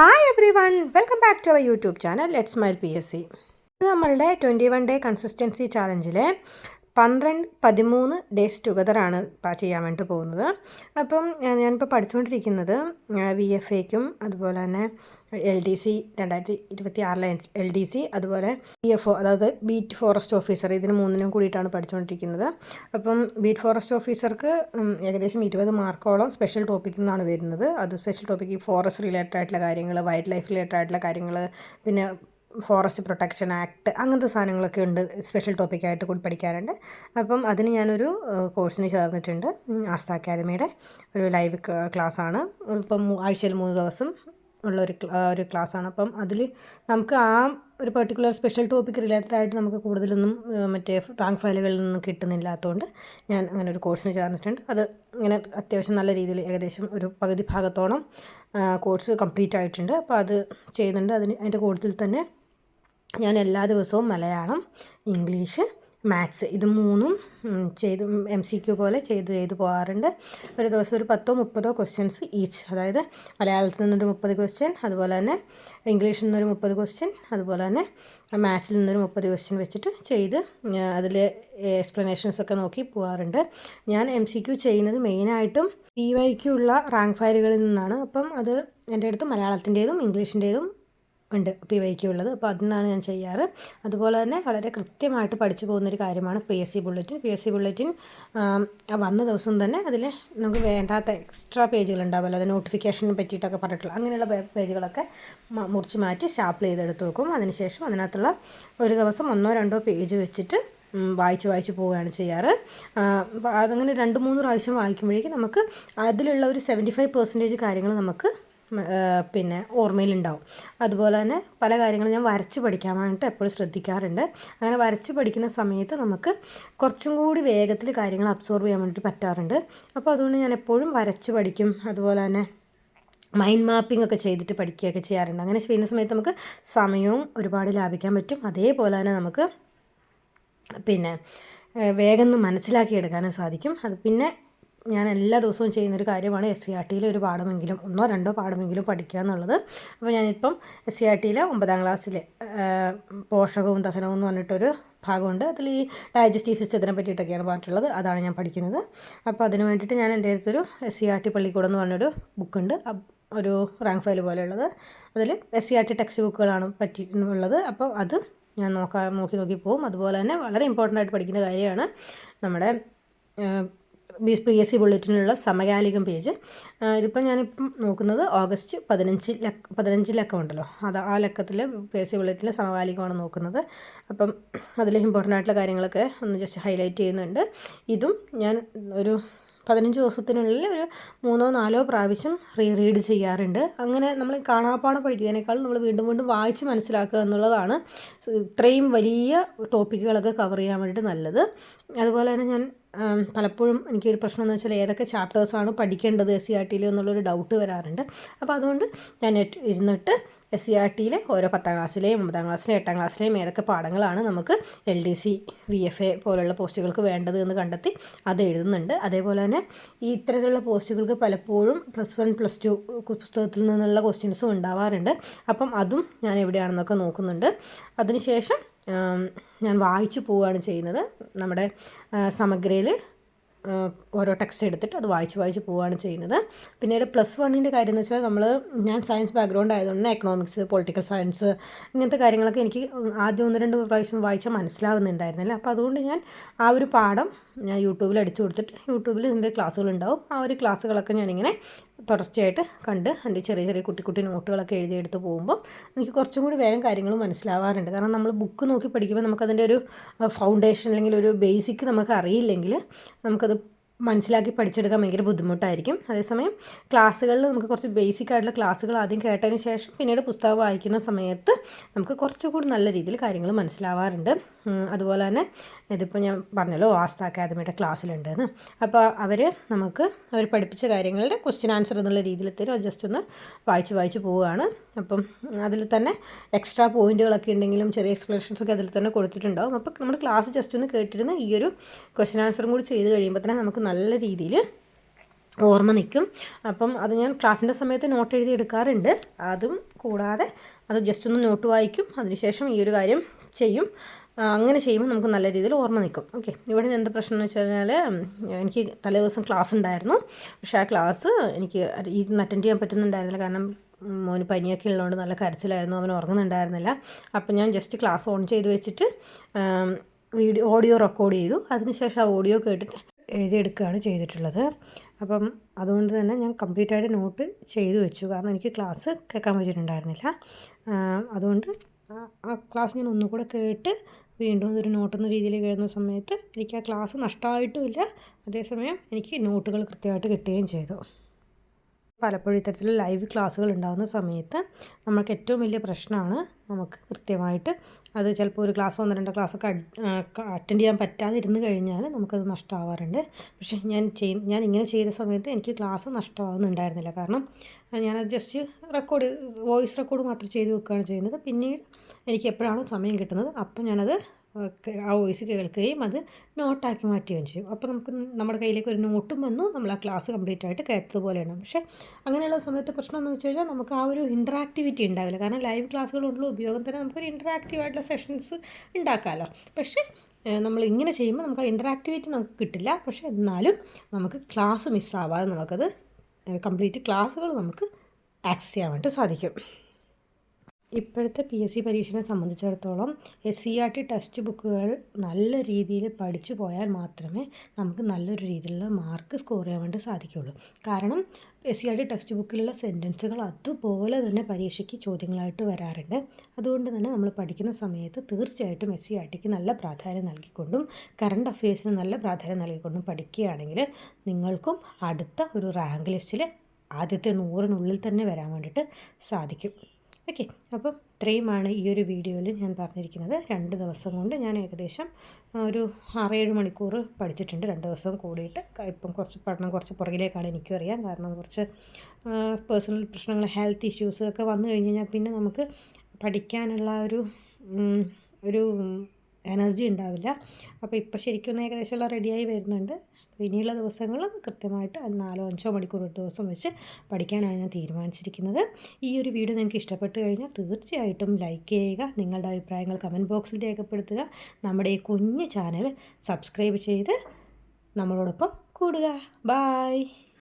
Hi everyone welcome back to our YouTube channel let smile P S C നമ്മളുടെ twenty one day consistency ചാലഞ്ചിലെ പന്ത്രണ്ട് പതിമൂന്ന് days ടുഗദറാണ് ചെയ്യാൻ വേണ്ടി പോകുന്നത്. അപ്പം ഞാനിപ്പോൾ പഠിച്ചുകൊണ്ടിരിക്കുന്നത് വി എഫ് എക്കും അതുപോലെ തന്നെ എൽ ഡി സി രണ്ടായിരത്തി ഇരുപത്തി ആറിലെ എൽ ഡി സി അതുപോലെ ബി എഫ് ഒ അതായത് ബീറ്റ് ഫോറസ്റ്റ് ഓഫീസർ ഇതിന് മൂന്നിനും കൂടിയിട്ടാണ് പഠിച്ചുകൊണ്ടിരിക്കുന്നത് അപ്പം ബീറ്റ് ഫോറസ്റ്റ് ഓഫീസർക്ക് ഏകദേശം ഇരുപത് മാർക്കോളം സ്പെഷ്യൽ ടോപ്പിക്കിൽ നിന്നാണ് വരുന്നത്. അത് സ്പെഷ്യൽ ടോപ്പിക്ക് ഫോറസ്റ്റ് റിലേറ്റഡ് ആയിട്ടുള്ള കാര്യങ്ങൾ വൈൽഡ് ലൈഫ് റിലേറ്റഡ് ആയിട്ടുള്ള കാര്യങ്ങൾ പിന്നെ ഫോറസ്റ്റ് പ്രൊട്ടക്ഷൻ ആക്ട് അങ്ങനത്തെ സാധനങ്ങളൊക്കെ ഉണ്ട് സ്പെഷ്യൽ ടോപ്പിക്കായിട്ട് കൂടി പഠിക്കാറുണ്ട്. അപ്പം അതിന് ഞാനൊരു കോഴ്സിന് ചേർന്നിട്ടുണ്ട്. ആസ്ത അക്കാദമിയുടെ ഒരു ലൈവ് ക്ലാസ്സാണ്. ഇപ്പം ആഴ്ചയിൽ മൂന്ന് ദിവസം ഉള്ള ഒരു ഒരു ക്ലാസ്സാണ്. അപ്പം അതിൽ നമുക്ക് ആ ഒരു പെർട്ടിക്കുലർ സ്പെഷ്യൽ ടോപ്പിക് റിലേറ്റഡ് ആയിട്ട് നമുക്ക് കൂടുതലൊന്നും മറ്റേ റാങ്ക് ഫയലുകളിൽ നിന്നും കിട്ടുന്നില്ലാത്തതുകൊണ്ട് ഞാൻ അങ്ങനെ ഒരു കോഴ്സിന് ചേർന്നിട്ടുണ്ട്. അത് ഇങ്ങനെ അത്യാവശ്യം നല്ല രീതിയിൽ ഏകദേശം ഒരു പകുതി ഭാഗത്തോളം കോഴ്സ് കംപ്ലീറ്റ് ആയിട്ടുണ്ട്. അപ്പോൾ അത് ചെയ്യുന്നുണ്ട്. അതിന് അതിന്റെ കൂടുതൽ തന്നെ ഞാൻ എല്ലാ ദിവസവും മലയാളം ഇംഗ്ലീഷ് മാത്സ് ഇത് മൂന്നും ചെയ്ത് എം സി ക്യു പോലെ ചെയ്ത് ചെയ്ത് പോകാറുണ്ട് ഒരു ദിവസം ഒരു പത്തോ മുപ്പതോ ക്വസ്റ്റ്യൻസ് ഈച്ച് അതായത് മലയാളത്തിൽ നിന്നൊരു മുപ്പത് ക്വസ്റ്റ്യൻ അതുപോലെ തന്നെ ഇംഗ്ലീഷിൽ നിന്നൊരു മുപ്പത് ക്വസ്റ്റ്യൻ അതുപോലെ തന്നെ മാത്സിൽ നിന്നൊരു മുപ്പത് ക്വസ്റ്റ്യൻ വെച്ചിട്ട് ചെയ്ത് അതിൽ എക്സ്പ്ലനേഷൻസ് ഒക്കെ നോക്കി പോകാറുണ്ട് ഞാൻ എം സി ക്യു ചെയ്യുന്നത് മെയിനായിട്ടും പി വൈക്കുള്ള റാങ്ക് ഫയലുകളിൽ നിന്നാണ്. അപ്പം അത് എന്റെ അടുത്ത് മലയാളത്തിന്റേതും ഇംഗ്ലീഷിന്റേതും ഉണ്ട് പി വൈക്ക് ഉള്ളത്. അപ്പോൾ അതിൽ ഞാൻ ചെയ്യാറ്. അതുപോലെ തന്നെ വളരെ കൃത്യമായിട്ട് പഠിച്ചു പോകുന്നൊരു കാര്യമാണ് P S C bulletin. P S C bulletin വന്ന ദിവസം തന്നെ അതിൽ നമുക്ക് വേണ്ടാത്ത എക്സ്ട്രാ പേജുകൾ ഉണ്ടാവുമല്ലോ അത് നോട്ടിഫിക്കേഷനെ പറ്റിയിട്ടൊക്കെ പറഞ്ഞിട്ടുള്ള അങ്ങനെയുള്ള പേജുകളൊക്കെ മുറിച്ച് മാറ്റി ഷാപ്പിൾ ചെയ്തെടുത്ത് വെക്കും. അതിനുശേഷം അതിനകത്തുള്ള ഒരു ദിവസം ഒന്നോ രണ്ടോ പേജ് വെച്ചിട്ട് വായിച്ച് വായിച്ച് പോവുകയാണ് ചെയ്യാറ്. അതങ്ങനെ രണ്ട് മൂന്ന് പ്രാവശ്യം വായിക്കുമ്പോഴേക്കും നമുക്ക് അതിലുള്ള ഒരു സെവന്റി ഫൈവ് പെർസെന്റേജ് കാര്യങ്ങൾ നമുക്ക് പിന്നെ ഓർമ്മയിലുണ്ടാവും. അതുപോലെ തന്നെ പല കാര്യങ്ങളും ഞാൻ വരച്ച് പഠിക്കാൻ വേണ്ടിയിട്ട് എപ്പോഴും ശ്രദ്ധിക്കാറുണ്ട്. അങ്ങനെ വരച്ച് പഠിക്കുന്ന സമയത്ത് നമുക്ക് കുറച്ചും കൂടി വേഗത്തിൽ കാര്യങ്ങൾ അബ്സോർബ് ചെയ്യാൻ വേണ്ടിയിട്ട് പറ്റാറുണ്ട്. അപ്പോൾ അതുകൊണ്ട് ഞാൻ എപ്പോഴും വരച്ച് പഠിക്കും. അതുപോലെ തന്നെ മൈൻഡ് മാപ്പിംഗ് ഒക്കെ ചെയ്തിട്ട് പഠിക്കുകയൊക്കെ ചെയ്യാറുണ്ട്. അങ്ങനെ ചെയ്യുന്ന സമയത്ത് നമുക്ക് സമയവും ഒരുപാട് ലാഭിക്കാൻ പറ്റും. അതേപോലെ തന്നെ നമുക്ക് പിന്നെ വേഗം മനസ്സിലാക്കിയെടുക്കാനും സാധിക്കും. അത് പിന്നെ ഞാൻ എല്ലാ ദിവസവും ചെയ്യുന്നൊരു കാര്യമാണ് എസ് സി ആർ ടിയിലെ ഒരു പാഠമെങ്കിലും ഒന്നോ രണ്ടോ പാഠമെങ്കിലും പഠിക്കുക എന്നുള്ളത്. അപ്പോൾ ഞാനിപ്പം എസ് സി ആർ ടിയിലെ ഒമ്പതാം ക്ലാസ്സിലെ പോഷകവും ദഹനവും എന്ന് പറഞ്ഞിട്ടൊരു ഭാഗമുണ്ട്. അതിൽ ഈ ഡൈജസ്റ്റീവ് സിസ്റ്റത്തിനെ പറ്റിയിട്ടൊക്കെയാണ് പറഞ്ഞിട്ടുള്ളത്. അതാണ് ഞാൻ പഠിക്കുന്നത്. അപ്പോൾ അതിന് വേണ്ടിയിട്ട് ഞാൻ എന്റെ അടുത്തൊരു എസ് സി ആർ ടി പള്ളിക്കൂടം എന്ന് പറഞ്ഞൊരു ബുക്കുണ്ട്. ഒരു റാങ്ക് ഫയൽ പോലെയുള്ളത്. അതിൽ S C R T text ബുക്കുകളാണ് പറ്റി അപ്പോൾ അത് ഞാൻ നോക്കാൻ നോക്കി നോക്കി പോകും അതുപോലെ തന്നെ വളരെ ഇമ്പോർട്ടന്റ് ആയിട്ട് പഠിക്കുന്ന കാര്യമാണ് നമ്മുടെ പി എസ് സി ബുള്ളറ്റിനുള്ള സമകാലികം പേജ്. ഇതിപ്പോൾ ഞാനിപ്പം നോക്കുന്നത് ഓഗസ്റ്റ് പതിനഞ്ച് ലക്ക പതിനഞ്ച് ലക്കം ഉണ്ടല്ലോ അത് ആ ലക്കത്തിൽ പി എസ് സി ബുള്ളറ്റിലെ സമകാലികമാണ് നോക്കുന്നത്. അപ്പം അതിൽ ഇമ്പോർട്ടന്റ് ആയിട്ടുള്ള കാര്യങ്ങളൊക്കെ ഒന്ന് ജസ്റ്റ് ഹൈലൈറ്റ് ചെയ്യുന്നുണ്ട്. ഇതും ഞാൻ ഒരു പതിനഞ്ച് ദിവസത്തിനുള്ളിൽ ഒരു മൂന്നോ നാലോ പ്രാവശ്യം റീ റീഡ് ചെയ്യാറുണ്ട്. അങ്ങനെ നമ്മൾ കാണാപ്പാടം പഠിക്കുന്നതിനേക്കാൾ നമ്മൾ വീണ്ടും വീണ്ടും വായിച്ച് മനസ്സിലാക്കുക എന്നുള്ളതാണ്. ഇത്രയും വലിയ ടോപ്പിക്കുകളൊക്കെ കവർ ചെയ്യാൻ വേണ്ടിയിട്ട് നല്ലത്. അതുപോലെ തന്നെ ഞാൻ പലപ്പോഴും എനിക്കൊരു പ്രശ്നം എന്ന് വെച്ചാൽ ഏതൊക്കെ ചാപ്റ്റേഴ്സാണ് പഠിക്കേണ്ടത് എസ് സി ആർ ടിയിൽ എന്നുള്ളൊരു ഡൗട്ട് വരാറുണ്ട്. അപ്പോൾ അതുകൊണ്ട് ഞാൻ ഇരുന്നിട്ട് എസ് സി ആർ ടിയിലെ ഓരോ പത്താം ക്ലാസ്സിലെയും ഒമ്പതാം ക്ലാസ്സിലെയും എട്ടാം ക്ലാസ്സിലെയും ഏതൊക്കെ പാഠങ്ങളാണ് നമുക്ക് L D C V F A പോലുള്ള പോസ്റ്റുകൾക്ക് വേണ്ടത് എന്ന് കണ്ടെത്തി അത് എഴുതുന്നുണ്ട്. അതേപോലെ തന്നെ ഈ ഇത്തരത്തിലുള്ള പോസ്റ്റുകൾക്ക് പലപ്പോഴും പ്ലസ് വൺ പ്ലസ് ടു പുസ്തകത്തിൽ നിന്നുള്ള ക്വസ്റ്റ്യൻസും ഉണ്ടാവാറുണ്ട്. അപ്പം അതും ഞാൻ എവിടെയാണെന്നൊക്കെ നോക്കുന്നുണ്ട്. അതിനുശേഷം ഞാൻ വായിച്ചു പോവുകയാണ് ചെയ്യുന്നത്. നമ്മുടെ സമഗ്രയിൽ ഓരോ ടെക്സ്റ്റ് എടുത്തിട്ട് അത് വായിച്ച് വായിച്ച് പോവുകയാണ് ചെയ്യുന്നത്. പിന്നീട് പ്ലസ് വണ്ണിന്റെ കാര്യം എന്ന് വെച്ചാൽ നമ്മൾ ഞാൻ സയൻസ് ബാക്ക്ഗ്രൗണ്ട് ആയതുകൊണ്ട് എക്കണോമിക്സ് പൊളിറ്റിക്കൽ സയൻസ് ഇങ്ങനത്തെ കാര്യങ്ങളൊക്കെ എനിക്ക് ആദ്യം ഒന്ന് രണ്ട് പ്രാവശ്യം വായിച്ചാൽ മനസ്സിലാവുന്നുണ്ടായിരുന്നില്ല. അപ്പോൾ അതുകൊണ്ട് ഞാൻ ആ ഒരു പാഠം ഞാൻ യൂട്യൂബിൽ അടിച്ചു കൊടുത്തിട്ട് യൂട്യൂബിൽ ഇതിന്റെ ക്ലാസ്സുകളുണ്ടാവും ആ ഒരു ക്ലാസ്സുകളൊക്കെ ഞാനിങ്ങനെ തുടർച്ചയായിട്ട് കണ്ട് എന്റെ ചെറിയ ചെറിയ കുട്ടി കുട്ടി നോട്ടുകളൊക്കെ എഴുതിയെടുത്ത് പോകുമ്പോൾ എനിക്ക് കുറച്ചും കൂടി വേഗം കാര്യങ്ങൾ മനസ്സിലാവാറുണ്ട്. കാരണം നമ്മൾ ബുക്ക് നോക്കി പഠിക്കുമ്പോൾ നമുക്കതിന്റെ ഒരു ഫൗണ്ടേഷൻ അല്ലെങ്കിൽ ഒരു ബേസിക് നമുക്ക് അറിയില്ലെങ്കിൽ നമുക്കത് മനസ്സിലാക്കി പഠിച്ചെടുക്കാൻ ഭയങ്കര ബുദ്ധിമുട്ടായിരിക്കും. അതേസമയം ക്ലാസ്സുകളിൽ നമുക്ക് കുറച്ച് ബേസിക് ആയിട്ടുള്ള ക്ലാസ്സുകൾ ആദ്യം കേട്ടതിന് ശേഷം പിന്നീട് പുസ്തകം വായിക്കുന്ന സമയത്ത് നമുക്ക് കുറച്ചുകൂടി നല്ല രീതിയിൽ കാര്യങ്ങൾ മനസ്സിലാവാറുണ്ട്. അതുപോലെ തന്നെ ഇതിപ്പോൾ ഞാൻ പറഞ്ഞല്ലോ ആസ്ത അക്കാദമിയുടെ ക്ലാസ്സിലുണ്ടെന്ന്. അപ്പോൾ അവർ നമുക്ക് അവർ പഠിപ്പിച്ച കാര്യങ്ങളുടെ ക്വസ്റ്റ്യൻ ആൻസർ എന്നുള്ള രീതിയിൽ തരും ജസ്റ്റ് ഒന്ന് വായിച്ച് വായിച്ച് പോവുകയാണ്. അപ്പം അതിൽ തന്നെ എക്സ്ട്രാ പോയിന്റുകളൊക്കെ ഉണ്ടെങ്കിലും ചെറിയ എക്സ്പ്ലനേഷൻസൊക്കെ അതിൽ തന്നെ കൊടുത്തിട്ടുണ്ടാവും. അപ്പോൾ നമ്മൾ ക്ലാസ് ജസ്റ്റ് ഒന്ന് കേട്ടിരുന്ന ഈ ഒരു ക്വസ്റ്റ്യൻ ആൻസറും കൂടി ചെയ്ത് കഴിയുമ്പോൾ തന്നെ നമുക്ക് നല്ല രീതിയിൽ ഓർമ്മ നിൽക്കും. അപ്പം അത് ഞാൻ ക്ലാസ്സിന്റെ സമയത്ത് നോട്ട് എഴുതി എടുക്കാറുണ്ട്. അതും കൂടാതെ അത് ജസ്റ്റ് ഒന്ന് നോട്ട് വായിക്കും. അതിനുശേഷം ഈ ഒരു കാര്യം ചെയ്യും. അങ്ങനെ ചെയ്യുമ്പോൾ നമുക്ക് നല്ല രീതിയിൽ ഓർമ്മ നിൽക്കും. ഓക്കെ ഇവിടെ എന്ത് പ്രശ്നം എന്ന് വെച്ച് കഴിഞ്ഞാൽ എനിക്ക് തലേ ദിവസം ക്ലാസ് ഉണ്ടായിരുന്നു. പക്ഷേ ആ ക്ലാസ് എനിക്ക് ഇന്ന് അറ്റൻഡ് ചെയ്യാൻ പറ്റുന്നുണ്ടായിരുന്നില്ല. കാരണം മോന് പനിയൊക്കെ ഉള്ളതുകൊണ്ട് നല്ല കരച്ചിലായിരുന്നു. അവൻ ഉറങ്ങുന്നുണ്ടായിരുന്നില്ല. അപ്പം ഞാൻ ജസ്റ്റ് ക്ലാസ് ഓൺ ചെയ്ത് വെച്ചിട്ട് വീഡിയോ ഓഡിയോ റെക്കോർഡ് ചെയ്തു. അതിനുശേഷം ആ ഓഡിയോ കേട്ടിട്ട് എഴുതിയെടുക്കുകയാണ് ചെയ്തിട്ടുള്ളത്. അപ്പം അതുകൊണ്ട് തന്നെ ഞാൻ കംപ്ലീറ്റായിട്ട് നോട്ട് ചെയ്തു വെച്ചു. കാരണം എനിക്ക് ക്ലാസ് കേൾക്കാൻ പറ്റിയിട്ടുണ്ടായിരുന്നില്ല. അതുകൊണ്ട് ആ ക്ലാസ് ഞാൻ ഒന്നുകൂടെ കേട്ട് വീണ്ടും അതൊരു നോട്ടെന്ന രീതിയിൽ കേൾക്കുന്ന സമയത്ത് എനിക്ക് ആ ക്ലാസ് നഷ്ടമായിട്ടുമില്ല. അതേസമയം എനിക്ക് നോട്ടുകൾ കൃത്യമായിട്ട് കിട്ടുകയും ചെയ്തു. പലപ്പോഴും ഇത്തരത്തിൽ ലൈവ് ക്ലാസ്സുകൾ ഉണ്ടാകുന്ന സമയത്ത് നമുക്ക് ഏറ്റവും വലിയ പ്രശ്നമാണ് നമുക്ക് കൃത്യമായിട്ട് അത് ചിലപ്പോൾ ഒരു ക്ലാസ് ഒന്ന് രണ്ട് ക്ലാസ്സൊക്കെ അറ്റൻഡ് ചെയ്യാൻ പറ്റാതെ ഇരുന്ന് കഴിഞ്ഞാൽ നമുക്കത് നഷ്ടമാവാറുണ്ട്. പക്ഷേ ഞാൻ ചെയ് ഞാൻ ഇങ്ങനെ ചെയ്ത സമയത്ത് എനിക്ക് ക്ലാസ് നഷ്ടമാകുന്നുണ്ടായിരുന്നില്ല കാരണം ഞാനത് ജസ്റ്റ് റെക്കോർഡ് വോയിസ് റെക്കോർഡ് മാത്രം ചെയ്ത് വെക്കുകയാണ് ചെയ്യുന്നത്. പിന്നീട് എനിക്ക് എപ്പോഴാണോ സമയം കിട്ടുന്നത് അപ്പോൾ ഞാനത് ആ വോയിസ് കേൾക്കുകയും അത് നോട്ടാക്കി മാറ്റുകയും ചെയ്യും. അപ്പോൾ നമുക്ക് നമ്മുടെ കയ്യിലേക്ക് ഒരു നോട്ടും വന്നു നമ്മൾ ആ ക്ലാസ് കംപ്ലീറ്റ് ആയിട്ട് കേട്ടതുപോലെയാണ്. പക്ഷേ അങ്ങനെയുള്ള സമയത്ത് പ്രശ്നം എന്ന് വെച്ച് കഴിഞ്ഞാൽ നമുക്ക് ആ ഒരു ഇൻട്രാക്ടിവിറ്റി ഉണ്ടാവില്ല. കാരണം ലൈവ് ക്ലാസ്സുകളുള്ള ഉപയോഗം തന്നെ നമുക്കൊരു ഇൻട്രാക്റ്റീവ് ആയിട്ടുള്ള സെഷൻസ് ഉണ്ടാക്കാമല്ലോ പക്ഷേ നമ്മൾ ഇങ്ങനെ ചെയ്യുമ്പോൾ നമുക്ക് ആ ഇൻട്രാക്ടിവിറ്റി നമുക്ക് കിട്ടില്ല. പക്ഷേ എന്നാലും നമുക്ക് ക്ലാസ് മിസ്സാവാതെ നമുക്കത് കംപ്ലീറ്റ് ക്ലാസ്സുകൾ നമുക്ക് ആക്സസ് ചെയ്യാൻ വേണ്ടി സാധിക്കും. ഇപ്പോഴത്തെ പി എസ് സി പരീക്ഷയെ സംബന്ധിച്ചിടത്തോളം S C R T text ബുക്കുകൾ നല്ല രീതിയിൽ പഠിച്ചു പോയാൽ മാത്രമേ നമുക്ക് നല്ലൊരു രീതിയിലുള്ള മാർക്ക് സ്കോർ ചെയ്യാൻ വേണ്ടി സാധിക്കുകയുള്ളൂ. കാരണം S C R T text ബുക്കിലുള്ള സെന്റൻസുകൾ അതുപോലെ തന്നെ പരീക്ഷയ്ക്ക് ചോദ്യങ്ങളായിട്ട് വരാറുണ്ട്. അതുകൊണ്ട് തന്നെ നമ്മൾ പഠിക്കുന്ന സമയത്ത് തീർച്ചയായിട്ടും എസ് സി ആർ ടിക്ക് നല്ല പ്രാധാന്യം നൽകിക്കൊണ്ടും കറണ്ട് അഫയേഴ്സിന് നല്ല പ്രാധാന്യം നൽകിക്കൊണ്ടും പഠിക്കുകയാണെങ്കിൽ നിങ്ങൾക്കും അടുത്ത ഒരു റാങ്ക് ലിസ്റ്റിൽ ആദ്യത്തെ നൂറിനുള്ളിൽ തന്നെ വരാൻ വേണ്ടിയിട്ട് സാധിക്കും. ഓക്കെ അപ്പം ഇത്രയുമാണ് ഈ ഒരു വീഡിയോയിൽ ഞാൻ പറഞ്ഞിരിക്കുന്നത്. രണ്ട് ദിവസം കൊണ്ട് ഞാൻ ഏകദേശം ഒരു ആറേഴ് മണിക്കൂർ പഠിച്ചിട്ടുണ്ട്. രണ്ട് ദിവസം കൂടിയിട്ട് ഇപ്പം കുറച്ച് പഠനം കുറച്ച് പുറകിലേക്കാണ് എനിക്കും അറിയാം. കാരണം കുറച്ച് പേഴ്സണൽ പ്രശ്നങ്ങൾ ഹെൽത്ത് ഇഷ്യൂസ് ഒക്കെ വന്നു കഴിഞ്ഞ് കഴിഞ്ഞാൽ പിന്നെ നമുക്ക് പഠിക്കാനുള്ള ഒരു ഒരു എനർജി ഉണ്ടാവില്ല. അപ്പോൾ ഇപ്പോൾ ശരിക്കും ഏകദേശം എല്ലാം റെഡിയായി വരുന്നുണ്ട്. ഇനിയുള്ള ദിവസങ്ങൾ കൃത്യമായിട്ട് നാലോ അഞ്ചോ മണിക്കൂർ ഒരു ദിവസം വെച്ച് പഠിക്കാനാണ് ഞാൻ തീരുമാനിച്ചിരിക്കുന്നത്. ഈ ഒരു വീഡിയോ നിങ്ങൾക്ക് ഇഷ്ടപ്പെട്ടു കഴിഞ്ഞാൽ തീർച്ചയായിട്ടും ലൈക്ക് ചെയ്യുക നിങ്ങളുടെ അഭിപ്രായങ്ങൾ കമന്റ് ബോക്സിൽ രേഖപ്പെടുത്തുക നമ്മുടെ ഈ കുഞ്ഞു ചാനൽ സബ്സ്ക്രൈബ് ചെയ്ത് നമ്മളോടൊപ്പം കൂടുക. ബായ്